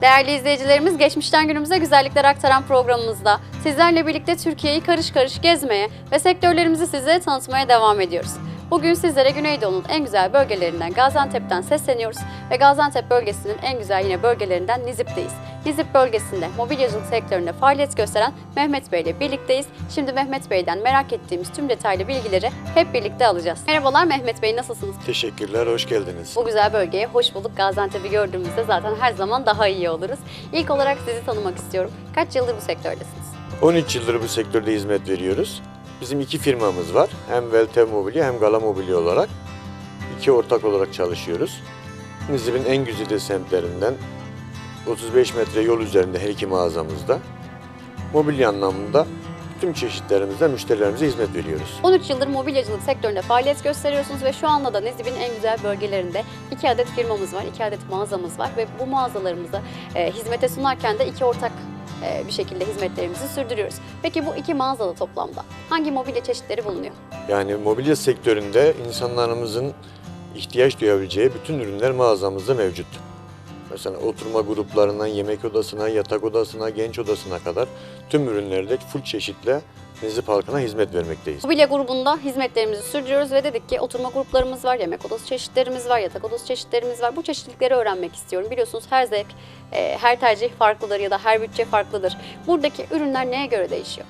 Değerli izleyicilerimiz, geçmişten günümüze güzellikler aktaran programımızda sizlerle birlikte Türkiye'yi karış karış gezmeye ve sektörlerimizi sizlere tanıtmaya devam ediyoruz. Bugün sizlere Güneydoğu'nun en güzel bölgelerinden Gaziantep'ten sesleniyoruz ve Gaziantep bölgesinin en güzel yine bölgelerinden Nizip'teyiz. Nizip bölgesinde mobilyacılık sektöründe faaliyet gösteren Mehmet Bey ile birlikteyiz. Şimdi Mehmet Bey'den merak ettiğimiz tüm detaylı bilgileri hep birlikte alacağız. Merhabalar Mehmet Bey, nasılsınız? Teşekkürler, hoş geldiniz. Bu güzel bölgeye hoş bulduk. Gaziantep'i gördüğümüzde zaten her zaman daha iyi oluruz. İlk olarak sizi tanımak istiyorum. Kaç yıldır bu sektördesiniz? 13 yıldır bu sektörde hizmet veriyoruz. Bizim iki firmamız var. Hem Veltev Mobilya hem Gala Mobilya olarak. iki ortak olarak çalışıyoruz. Nizip'in en güzide semtlerinden 35 metre yol üzerinde her iki mağazamızda. Mobilya anlamında tüm çeşitlerimizde müşterilerimize hizmet veriyoruz. 13 yıldır mobilyacılık sektöründe faaliyet gösteriyorsunuz ve şu anda da Nizip'in en güzel bölgelerinde iki adet firmamız var, iki adet mağazamız var ve bu mağazalarımızı e, hizmete sunarken de iki ortak e, bir şekilde hizmetlerimizi sürdürüyoruz. Peki bu iki mağazada toplamda hangi mobilya çeşitleri bulunuyor? Yani mobilya sektöründe insanlarımızın ihtiyaç duyabileceği bütün ürünler mağazamızda mevcut. Mesela oturma gruplarından yemek odasına, yatak odasına, genç odasına kadar tüm ürünlerde full çeşitle Nizip halkına hizmet vermekteyiz. Mobilya grubunda hizmetlerimizi sürdürüyoruz ve dedik ki oturma gruplarımız var, yemek odası çeşitlerimiz var, yatak odası çeşitlerimiz var. Bu çeşitlilikleri öğrenmek istiyorum. Biliyorsunuz her zevk, e, her tercih farklıdır ya da her bütçe farklıdır. Buradaki ürünler neye göre değişiyor?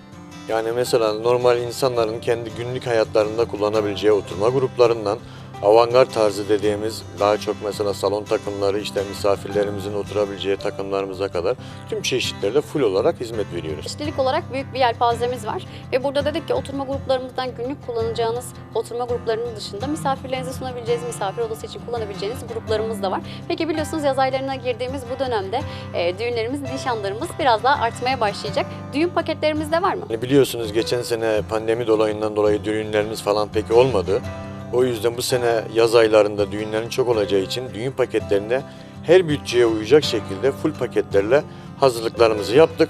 Yani mesela normal insanların kendi günlük hayatlarında kullanabileceği oturma gruplarından avantgard tarzı dediğimiz daha çok mesela salon takımları işte misafirlerimizin oturabileceği takımlarımıza kadar tüm çeşitlerde full olarak hizmet veriyoruz. Çeşitlilik olarak büyük bir yelpazemiz var ve burada dedik ki oturma gruplarımızdan günlük kullanacağınız oturma gruplarının dışında misafirlerinize sunabileceğiniz, misafir odası için kullanabileceğiniz gruplarımız da var. Peki biliyorsunuz yaz aylarına girdiğimiz bu dönemde e, düğünlerimiz, nişanlarımız biraz daha artmaya başlayacak. Düğün paketlerimiz de var mı? Hani biliyorsunuz geçen sene pandemi dolayından dolayı düğünlerimiz falan pek olmadı. O yüzden bu sene yaz aylarında düğünlerin çok olacağı için düğün paketlerine her bütçeye uyacak şekilde full paketlerle hazırlıklarımızı yaptık.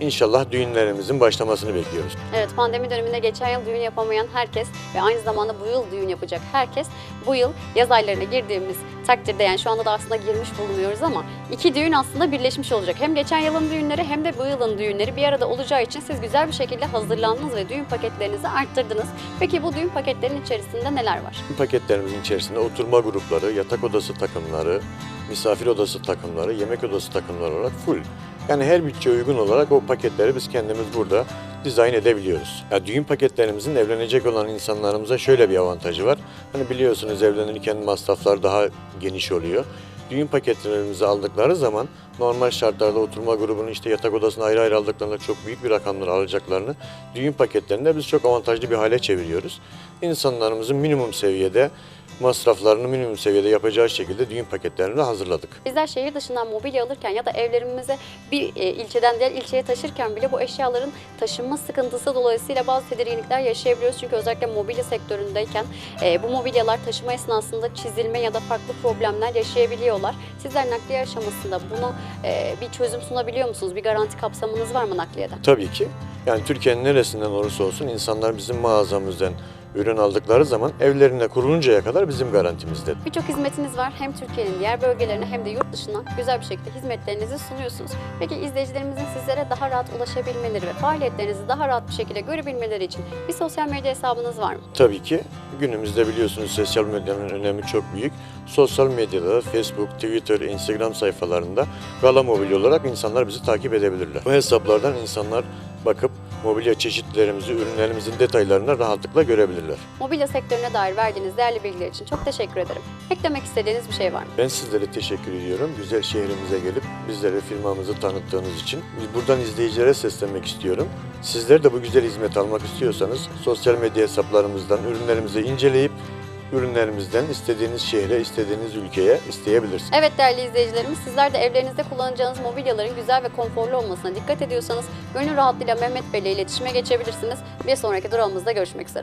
İnşallah düğünlerimizin başlamasını bekliyoruz. Evet pandemi döneminde geçen yıl düğün yapamayan herkes ve aynı zamanda bu yıl düğün yapacak herkes bu yıl yaz aylarına girdiğimiz takdirde yani şu anda da aslında girmiş bulunuyoruz ama iki düğün aslında birleşmiş olacak. Hem geçen yılın düğünleri hem de bu yılın düğünleri bir arada olacağı için siz güzel bir şekilde hazırlandınız ve düğün paketlerinizi arttırdınız. Peki bu düğün paketlerinin içerisinde neler var? Paketlerimizin içerisinde oturma grupları, yatak odası takımları, misafir odası takımları, yemek odası takımları olarak full. Yani her bütçe uygun olarak o paketleri biz kendimiz burada dizayn edebiliyoruz. Ya düğün paketlerimizin evlenecek olan insanlarımıza şöyle bir avantajı var. Hani biliyorsunuz evlenirken masraflar daha geniş oluyor. Düğün paketlerimizi aldıkları zaman normal şartlarda oturma grubunun işte yatak odasını ayrı ayrı aldıklarında çok büyük bir rakamları alacaklarını düğün paketlerinde biz çok avantajlı bir hale çeviriyoruz. İnsanlarımızın minimum seviyede masraflarını minimum seviyede yapacağı şekilde düğün paketlerini hazırladık. Bizler şehir dışından mobilya alırken ya da evlerimize bir e, ilçeden diğer ilçeye taşırken bile bu eşyaların taşınma sıkıntısı dolayısıyla bazı tedirginlikler yaşayabiliyoruz. Çünkü özellikle mobilya sektöründeyken e, bu mobilyalar taşıma esnasında çizilme ya da farklı problemler yaşayabiliyorlar. Sizler nakliye aşamasında buna e, bir çözüm sunabiliyor musunuz? Bir garanti kapsamınız var mı nakliyeden? Tabii ki. Yani Türkiye'nin neresinden olursa olsun insanlar bizim mağazamızdan ürün aldıkları zaman evlerine kuruluncaya kadar bizim garantimizde. Birçok hizmetiniz var. Hem Türkiye'nin diğer bölgelerine hem de yurt dışına güzel bir şekilde hizmetlerinizi sunuyorsunuz. Peki izleyicilerimizin sizlere daha rahat ulaşabilmeleri ve faaliyetlerinizi daha rahat bir şekilde görebilmeleri için bir sosyal medya hesabınız var mı? Tabii ki günümüzde biliyorsunuz sosyal medyanın önemi çok büyük. Sosyal medyada da Facebook, Twitter, Instagram sayfalarında Gala Mobilya olarak insanlar bizi takip edebilirler. Bu hesaplardan insanlar bakıp mobilya çeşitlerimizi, ürünlerimizin detaylarını rahatlıkla görebilirler. Mobilya sektörüne dair verdiğiniz değerli bilgiler için çok teşekkür ederim. Eklemek istediğiniz bir şey var mı? Ben sizlere teşekkür ediyorum. Güzel şehrimize gelip bizlere firmamızı tanıttığınız için. Biz buradan izleyicilere seslenmek istiyorum. Sizler de bu güzel hizmet almak istiyorsanız sosyal medya hesaplarımızdan ürünlerimizi inceleyip ürünlerimizden istediğiniz şehre, istediğiniz ülkeye isteyebilirsiniz. Evet değerli izleyicilerimiz sizler de evlerinizde kullanacağınız mobilyaların güzel ve konforlu olmasına dikkat ediyorsanız gönül rahatlığıyla Mehmet Bey ile iletişime geçebilirsiniz. Bir sonraki durağımızda görüşmek üzere.